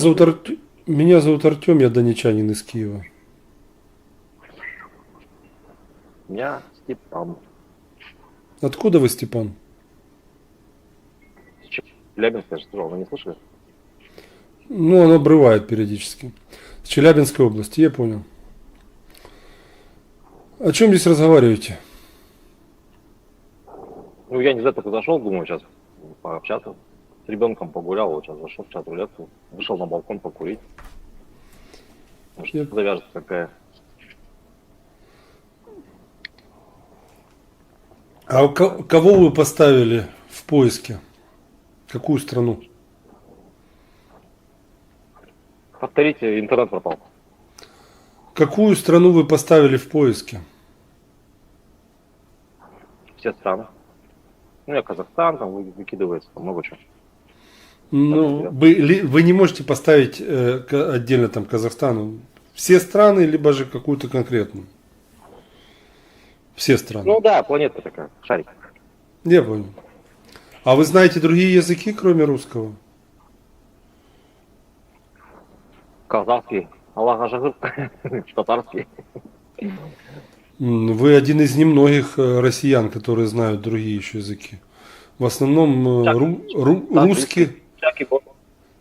зовут Артем, меня зовут Артем, я донечанин из Киева. Меня Степан. Откуда вы, Степан? Челябинск, я же вы не слышали? Ну, он обрывает периодически. С Челябинской области, я понял. О чем здесь разговариваете? Ну, я не знаю, только зашел, думаю, сейчас пообщаться. С ребенком погулял, вот сейчас зашел в чат рулетку, вышел на балкон покурить. Может, Я- завяжется какая. А кого вы поставили в поиске? Какую страну? Повторите, интернет пропал. Какую страну вы поставили в поиске? Все страны. Ну, я Казахстан, там вы- выкидывается, там много чего. Ну, вы, вы не можете поставить э, отдельно там Казахстан. Все страны, либо же какую-то конкретную. Все страны. Ну да, планетка такая, шарик. Я понял. А вы знаете другие языки, кроме русского? Казахский, Аллах Ажагыр, татарский. Вы один из немногих э, россиян, которые знают другие еще языки. В основном э, Так, ру- ру- так, русский. Всякий бог.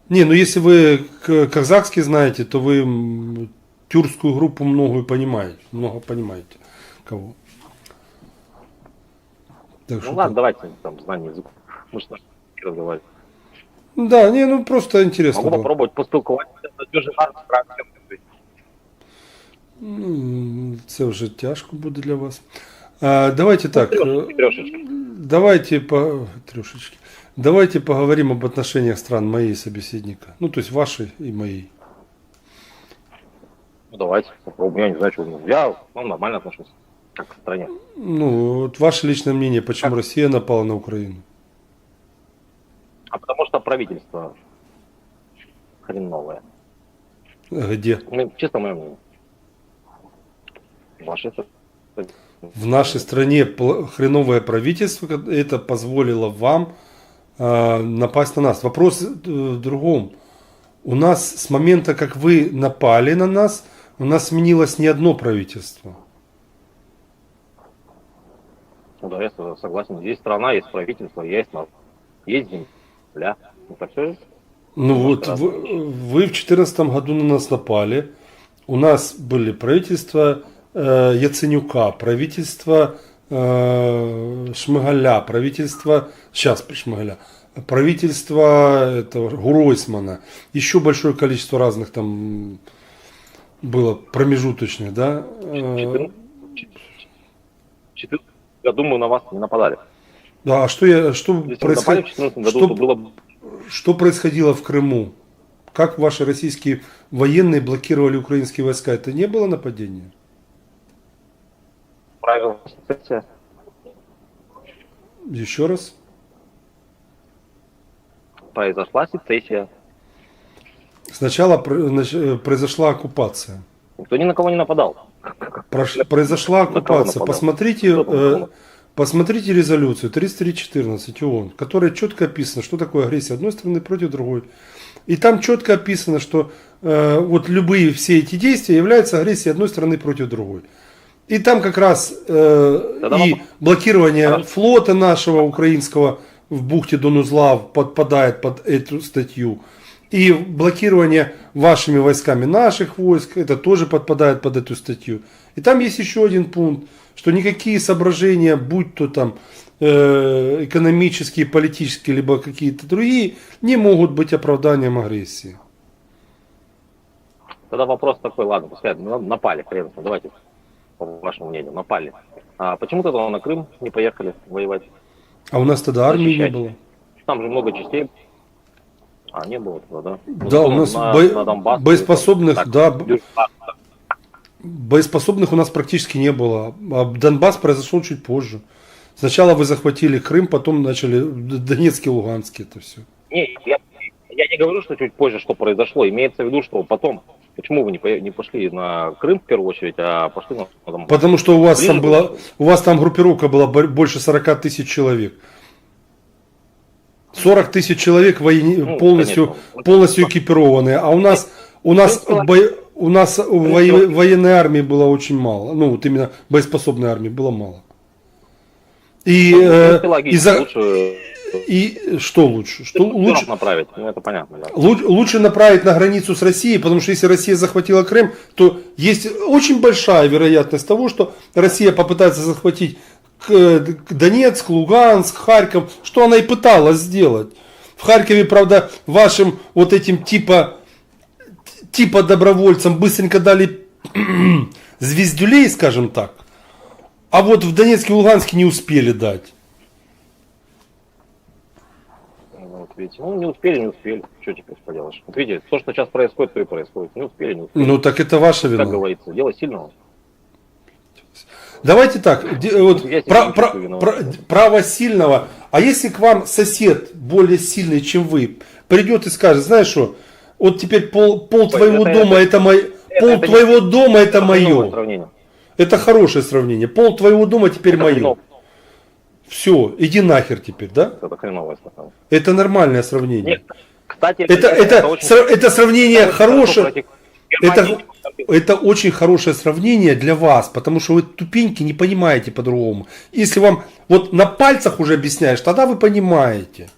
Не, ну если вы казахский знаете, то вы тюркскую группу многую понимаете. Много понимаете. Кого. Так Ну что ладно, так. давайте там знание языка. Мы же разговаривать. Да, не, ну просто интересно. Могу было. попробовать поспілкуватися з дуже гарним практиком. М, Це вже тяжко буде для вас. А, давайте так. Трошечки, э. Давайте по трешечки. Давайте поговорим об отношениях стран моей собеседника. Ну, то есть вашей и моей. Ну давайте попробуем. Я не знаю, что Я вам нормально отношусь. Как к стране. Ну, вот ваше личное мнение, почему Россия напала на Украину? А потому что правительство хреновое. Где? Ну, чисто мое мнение. Ваше В нашей стране хреновое правительство, это позволило вам а, напасть на нас. Вопрос э, в другом. У нас с момента, как вы напали на нас, у нас сменилось не одно правительство. Ну да, я согласен. Есть страна, есть правительство, есть народ. Есть земля. Это все Ну Может, вот вы, вы в 2014 году на нас напали. У нас были правительства э, Яценюка, правительство Шмыгаля, правительство сейчас Шмыгаля, правительство этого Гуройсмана, еще большое количество разных там было промежуточных, да. Э, Четыре году мы на вас не нападали. да, а что я, что мы напали происходило? в 2014 году, что- то было Что происходило в Крыму? Как ваши российские военные блокировали украинские войска? Это не было нападение? Правило сессия. Еще раз? Произошла сессия. Сначала э, произошла оккупация. Никто ни на кого не нападал. Прош- произошла оккупация. нападал? Посмотрите, э, посмотрите резолюцию 3314 ООН, в которой четко описано, что такое агрессия одной страны против другой. И там четко описано, что э, вот любые все эти действия являются агрессией одной страны против другой. И там как раз э, Тогда и вопрос. блокирование Хорошо. флота нашего украинского в бухте Донузлав подпадает под эту статью. И блокирование вашими войсками наших войск, это тоже подпадает под эту статью. И там есть еще один пункт, что никакие соображения, будь то там э, экономические, политические, либо какие-то другие, не могут быть оправданием агрессии. Тогда вопрос такой, ладно, пускай напали, хрен давайте, по вашему мнению, напали. А почему тогда на Крым не поехали воевать? А у нас тогда армии не Защищать. было. Там же много частей. А, не было тогда, да? Ну, Да, у ну, нас на, бо- на Донбасс, боеспособных, так, да, Боеспособных у нас практически не было. А Донбасс произошел чуть позже. Сначала вы захватили Крым, потом начали Донецкий, Луганский, это все. Не, я, я не говорю, что чуть позже что произошло. Имеется в виду, что потом. Почему вы не, пошли на Крым в первую очередь, а пошли на, Донбасс? Потому что у вас Ближе там была, было. у вас там группировка была бо- больше 40 тысяч человек. 40 тысяч человек воени- Ну, полностью, конечно. полностью экипированные, а у нас, у нас, бо- у нас воe- военной армии было очень мало, ну вот именно боеспособной армии было мало. И, Ну, э, логично. из-за- Лучше и что лучше? Что лучше лучше, направить, ну это понятно, да. Лу- Лучше направить на границу с Россией, потому что если Россия захватила Крым, то есть очень большая вероятность того, что Россия попытается захватить Донецк, Луганск, Харьков, что она и пыталась сделать. В Харькове, правда, вашим вот этим типа, типа добровольцам быстренько дали звездюлей, скажем так. А вот в Донецке и Луганске не успели дать. Ну, Вот видите, ну не успели, не успели. Что теперь поделаешь? Вот видите, то, что сейчас происходит, то и происходит. Не успели, не успели. Ну так это ваша вина. как говорится, дело сильного. Давайте так, вот, Я про- не про- про- право сильного. А если к вам сосед более сильный, чем вы, придет и скажет, знаешь что, вот теперь пол, пол твоего это- дома это, мой, пол это не- твоего дома это мое. сравнение. Это хорошее сравнение. Пол твоего дома теперь Это мое. хреново. Все, иди нахер теперь, да? Это хреновое сравнение. Это нормальное сравнение. Нет, кстати, это, это, очень- сра- это сравнение очень хорошее. против. Это, это очень хорошее сравнение для вас, потому что вы тупеньки не понимаете по-другому. Если вам вот на пальцах уже объясняешь, тогда вы понимаете.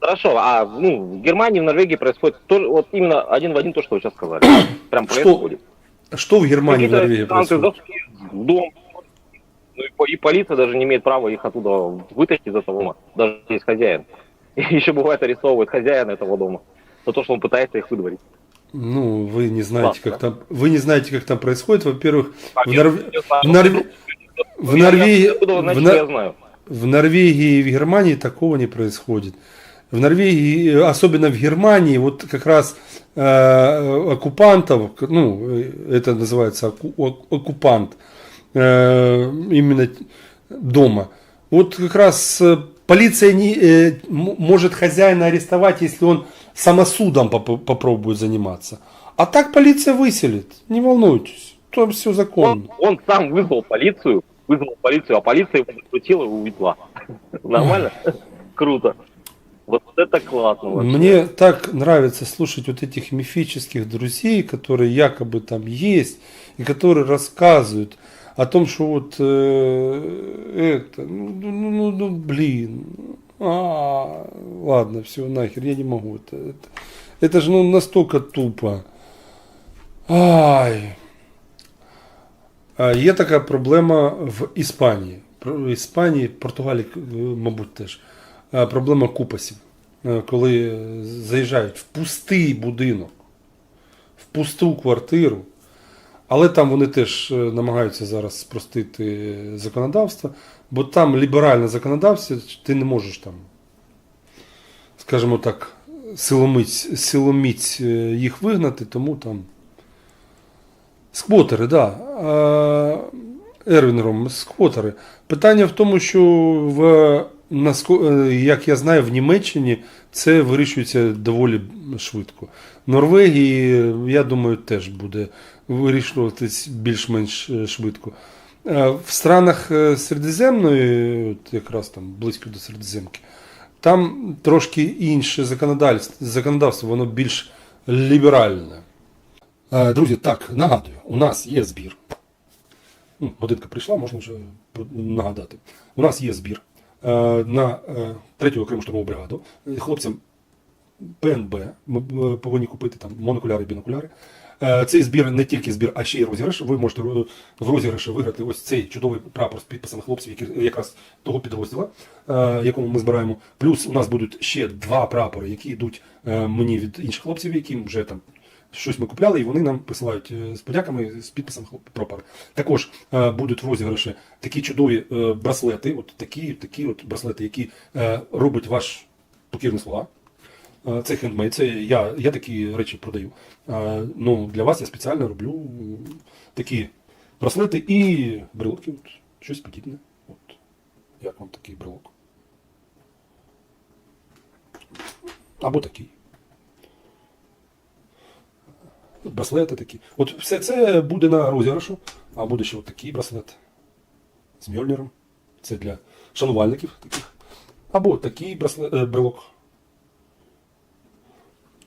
Хорошо, а ну, в Германии, в Норвегии происходит тоже, вот именно один в один то, что вы сейчас сказали. Прям происходит. что в Германии, в Норвегии происходит? в дом. Ну и, по- и полиция даже не имеет права их оттуда вытащить из этого дома, даже есть хозяин. И еще бывает арестовывают хозяина этого дома за то, что он пытается их выдворить. Ну, вы не знаете, Классно. как там, вы не знаете, как там происходит. Во-первых, в, знаю. в Норве- в Норвегии, что Нор-? В Норвегии и в Германии такого не происходит. В Норвегии, особенно в Германии, вот как раз э, оккупантов, ну, это называется оккупант, э, именно дома. Вот как раз э, полиция не, э, может хозяина арестовать, если он самосудом поп- попробует заниматься. А так полиция выселит, не волнуйтесь, там все законно. Он, он сам вызвал полицию, вызвал полицию, а полиция его захватила и увезла. Нормально? Круто. Вот это классно. вообще. Мне так нравится слушать вот этих мифических друзей, которые якобы там есть, и которые рассказывают о том, что вот э, это, ну, ну, ну, ну, блин, а, ладно, все, нахер, я не могу. Это, это, это же ну, настолько тупо. Ай. А Є така проблема в Іспанії. Про- В Іспанії, Португалії, е, мабуть, теж. Е, Проблема купасів. Е, Коли заїжджають в пустий будинок, в пусту квартиру, але там вони теж е, намагаються зараз спростити законодавство, бо там ліберальне законодавство, ти не можеш там, скажімо так, силоміць, силоміць їх вигнати, тому там. Сквотери, так. Да. Ервінгром, сквотери. Питання в тому, що в, як я знаю, в Німеччині це вирішується доволі швидко. В Норвегії, я думаю, теж буде вирішуватись більш-менш е, швидко. Е, В странах е, Середземної, якраз там близько до Середземки, там трошки інше законодавство, законодавство воно більш ліберальне. Е, Друзі, так, нагадую, у нас є збір. Ну, Годинка прийшла, можна вже нагадати. У нас є збір е, на е, третю окрему штурмову бригаду. Е, Хлопцям ПНБ ми е, повинні купити там монокуляри, бінокуляри. Е, Цей збір не тільки збір, а ще й розіграш. Ви можете в розіграші виграти ось цей чудовий прапор з підписами хлопців, які якраз того підрозділа, е, якому ми збираємо. Плюс у нас будуть ще два прапори, які йдуть е, мені від інших хлопців, яким вже там щось ми купляли, і вони нам присилають е, з подяками з підписом хлоп- Також е, будуть в розіграші такі чудові е, браслети, от такі, такі от браслети, які робить ваш покірний слуга. Це хендмейд, це я, я такі речі продаю. Ну, для вас я спеціально роблю такі браслети і брелоки. От, щось подібне. От, як вам такий брелок? Або такий. Браслети такі. От все це буде на розіграшу, а буде ще от такий браслет з Мьольнером. Це для шанувальників таких або такий браслет, е, брелок.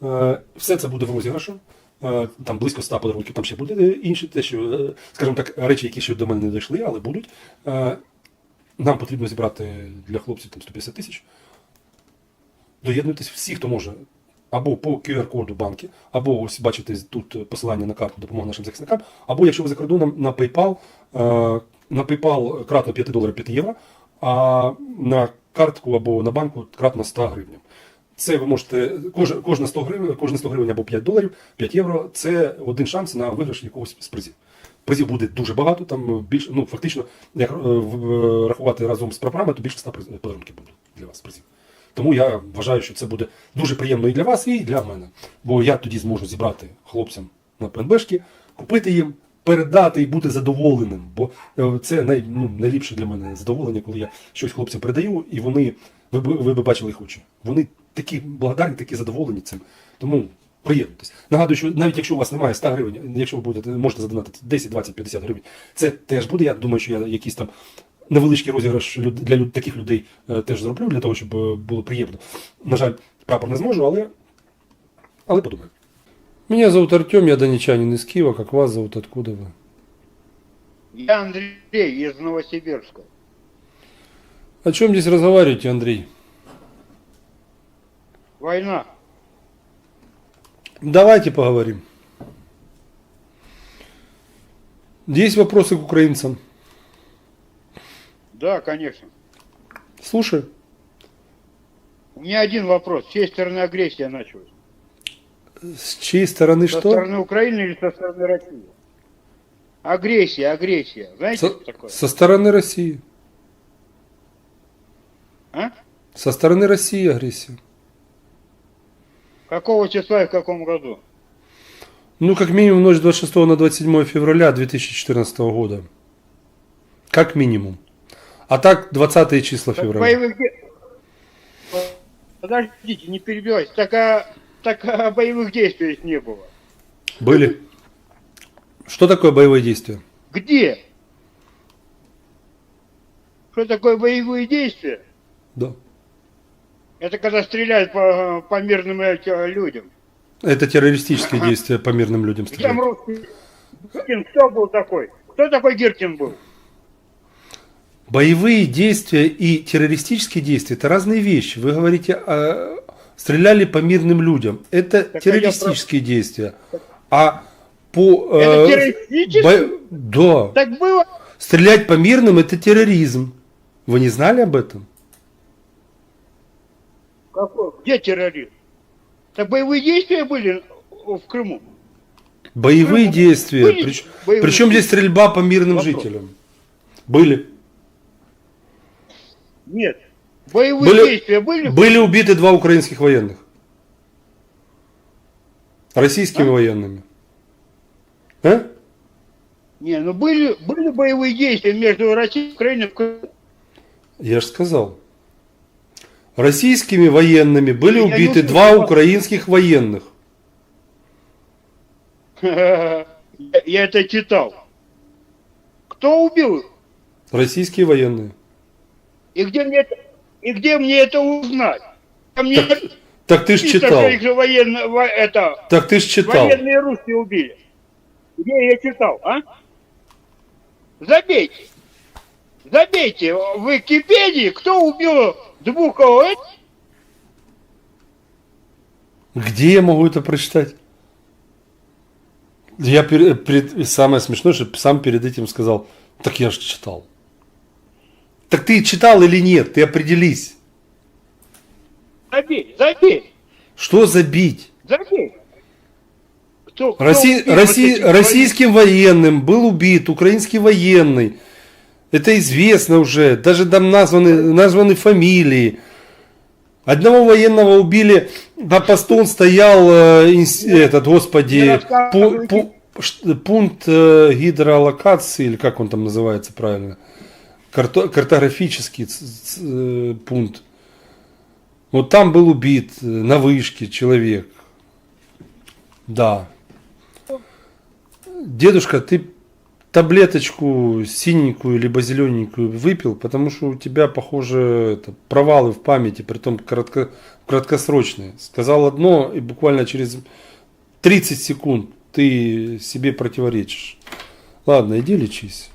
Е, Все це буде в розіграшу. Е, Там близько 100 подарунків, там ще буде інші, те, що, скажімо так, речі, які ще до мене не дійшли, але будуть. Нам потрібно зібрати для хлопців там 150 тисяч. Доєднуйтесь всі, хто може. Або по QR-коду банки, або ось бачите тут посилання на картку допомоги нашим захисникам, або якщо ви за кордоном на PayPal, е, на PayPal кратно 5 доларів 5 євро, а на картку або на банку кратно 100 гривень. Це ви можете кожна, кожна 100 гривень, кожна 100 гривень або 5 доларів, 5 євро це один шанс на виграш якогось з призів. Призів буде дуже багато, там більше, ну фактично, як е, е, рахувати разом з прапорами, то більше 100 приз- подарунків буде для вас призів. Тому я вважаю, що це буде дуже приємно і для вас, і для мене. Бо я тоді зможу зібрати хлопцям на ПНБшки, купити їм, передати і бути задоволеним. Бо е, це най, ну, найліпше для мене задоволення, коли я щось хлопцям передаю, і вони, ви, ви б бачили їх очі. Вони такі благодарні, такі задоволені цим. Тому приєднуйтесь. Нагадую, що навіть якщо у вас немає 100 гривень, якщо ви будете, можете задонатити 10, 20, 50 гривень, це теж буде. Я думаю, що я якийсь там невеличкий розіграш для таких людей е, теж зроблю, для того, щоб е, було приємно. На жаль, прапор не зможу, але, але подумаю. Меня зовут Артем, я донечанин из Киева. Как вас зовут? Откуда вы? Я Андрей из Новосибирска. О чем здесь разговариваете, Андрей? Война. Давайте поговорим. Есть вопросы к украинцам? Да, конечно. Слушай. У меня один вопрос. С чьей стороны агрессия началась? С чьей стороны Со что? стороны Украины или со стороны России? Агрессия, агрессия. Знаете, Со, что такое? со стороны России. А? Со стороны России агрессия. Какого числа и в каком году? Ну, как минимум, ночь с 26 на 27 февраля 2014 года. Как минимум. А так, 20 числа февраля. боевых Подождите, не перебивайте. Так, а, так а боевых действий не было. Были. Что такое боевые действия? Где? Что такое боевые действия? Да. Это когда стреляют по, по мирным людям. Это террористические действия по мирным людям русский? Гиркин кто был такой? Кто такой Гиркин был? Боевые действия и террористические действия это разные вещи. Вы говорите, э, стреляли по мирным людям. Это Так, а террористические действия. А по... э, Это террористические? бо- Да. Так было? Стрелять по мирным это терроризм. Вы не знали об этом? Какой? Где терроризм? Так боевые действия были в Крыму? Боевые Крыму действия. были Прич- боевые Причем здесь стрельба по мирным Вопрос. жителям? Были. Нет. Боевые Были- действия были? Были убиты два украинских военных. Российскими А? военными. А? Не, ну были, были боевые действия между Россией и Украиной. Я же сказал. Российскими военными были Я убиты два украинских военных. Я я это читал. Кто убил их? Российские военные. И где мне это, и где мне это узнать? Мне Так, так ты ж читал. их же военно, во- это, Так ты ж читал. Военные русские убили. Где я читал, а? Забейте. Забейте в Википедии, кто убил двух. Где я могу это прочитать? Я пере- пред- самое смешное, что сам перед этим сказал, так я же читал. Так ты читал или нет? Ты определись. Забей, забей, Что забить? забей. Кто, кто Росси- Росси- вот российским военным был убит украинский военный. Это известно уже. Даже там названы, названы фамилии. Одного военного убили, на посту он стоял, э, инс- этот, господи, пу- пу- пункт э, гидролокации, или как он там называется правильно, Карто- картографический э, пункт. Вот там был убит э, на вышке человек. Да. Дедушка, ты, таблеточку синенькую либо зелененькую выпил, потому что у тебя, похоже, это, провалы в памяти, притом коротко, краткосрочные. Сказал одно, и буквально через 30 секунд ты себе противоречишь. Ладно, иди лечись.